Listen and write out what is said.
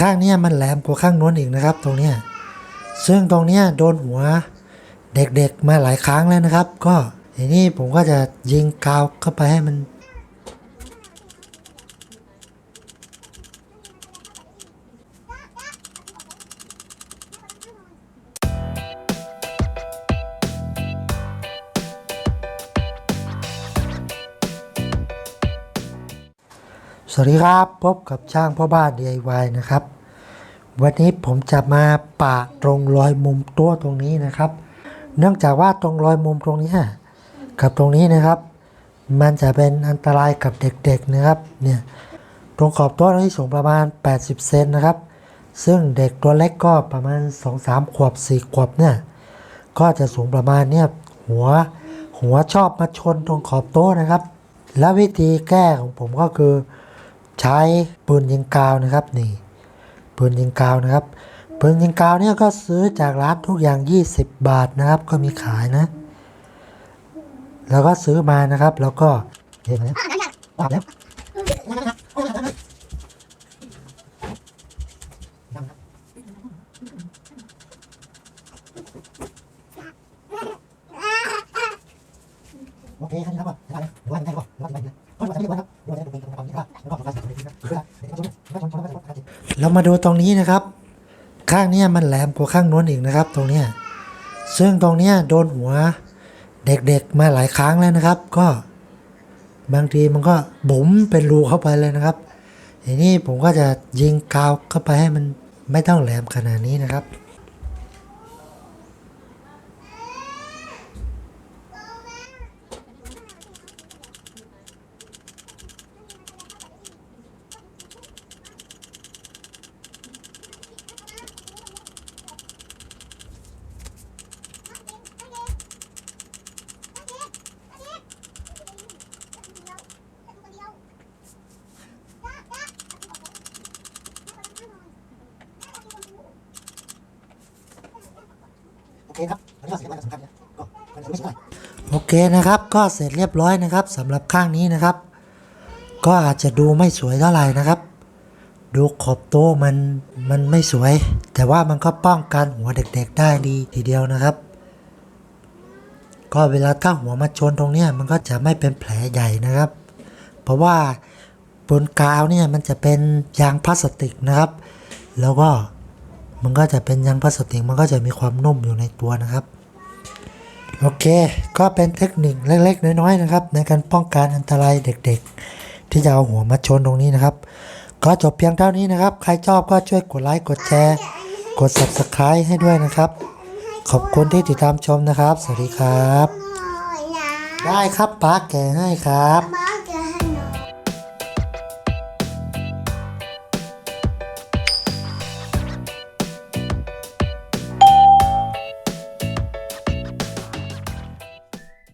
ข้างเนี้ยมันแหลมกว่าข้างโน้นอีกนะครับ ตรงเนี้ยซึ่งตรงเนี้ยโดนหัวเด็กๆมาหลายครั้งแล้วนะครับ ก็ทีนี้ผมก็จะยิงกาวเข้าไปให้มันสวัสดีครับ พบกับช่างพ่อบ้าน DIY นะครับ วันนี้ผมจะมาปะตรงรอยมุมตัวตรงนี้นะครับ เนื่องจากว่าตรงรอยมุมตรงนี้กับตรงนี้นะครับ มันจะเป็นอันตรายกับเด็กๆนะครับเนี่ยตรงขอบโต๊ะนี้สูงประมาณ 80 เซนนะครับ ซึ่งเด็กตัวเล็กก็ประมาณ 2-3 ขวบ 4 ขวบเนี่ยก็จะสูงประมาณเนี่ยหัวหัวชอบมาชนตรงขอบโต๊ะนะครับ และวิธีแก้ของผมก็คือ ใช้ปืนยิงกาวนะครับนี่ ปืนยิงกาวนะครับปืนยิงกาวเนี่ยก็ซื้อจากร้านทุกอย่าง 20 บาทนะครับ ก็มีขายนะ แล้วก็ซื้อมานะครับ แล้วก็เห็นไหมปรับแล้วโอเคครับนี่ครับว่าเดี๋ยวอะไรเดี๋ยวอะไรไม่ได้ก็เดี๋ยวอะไรไม่ได้ก็เดี๋ยวอะไรดูเป็นตรงนี้ครับ เรามาดูตรงนี้นะครับ ข้างเนี้ยมันแหลมกว่าข้างโน้นอีกนะครับ ตรงเนี้ยซึ่งตรงเนี้ยโดนหัวเด็กๆมาหลายครั้งแล้วนะครับ ก็บางทีมันก็บุ๋มเป็นรูเข้าไปเลยนะครับทีนี้ผมก็จะยิงกาวเข้าไปให้มันไม่ต้องแหลมขนาดนี้นะครับ เคครับอันนี้ก็เสร็จแล้วสำคัญนะก็มันจะไม่ใช่โอเคนะครับก็เสร็จเรียบร้อยนะครับสำหรับข้างนี้นะครับ ก็อาจจะดูไม่สวยเท่าไหร่นะครับ ดูขอบโต๊ะมันมันไม่สวย แต่ว่ามันก็ป้องกันหัวเด็กๆได้ดีทีเดียวนะครับ ก็เวลาถ้าหัวมาชนตรงเนี้ยมันก็จะไม่เป็นแผลใหญ่นะครับ เพราะว่าบนกาวเนี่ยมันจะเป็นยางพลาสติกนะครับ แล้วก็ มันก็จะเป็นยางพลาสติกมันก็จะมีความนุ่มอยู่ในตัวนะครับ โอเค ก็เป็นเทคนิคเล็กๆ น้อยๆนะครับ ในการป้องกันอันตรายเด็กๆ ที่จะเอาหัวมาชนตรงนี้นะครับ ก็จบเพียงเท่านี้นะครับ ใครชอบก็ช่วยกดไลค์กดแชร์ กด subscribe ให้ด้วยนะครับ ขอบคุณที่ติดตามชมนะครับ สวัสดีครับหน่อยนะได้ครับป้าแกะให้ครับมา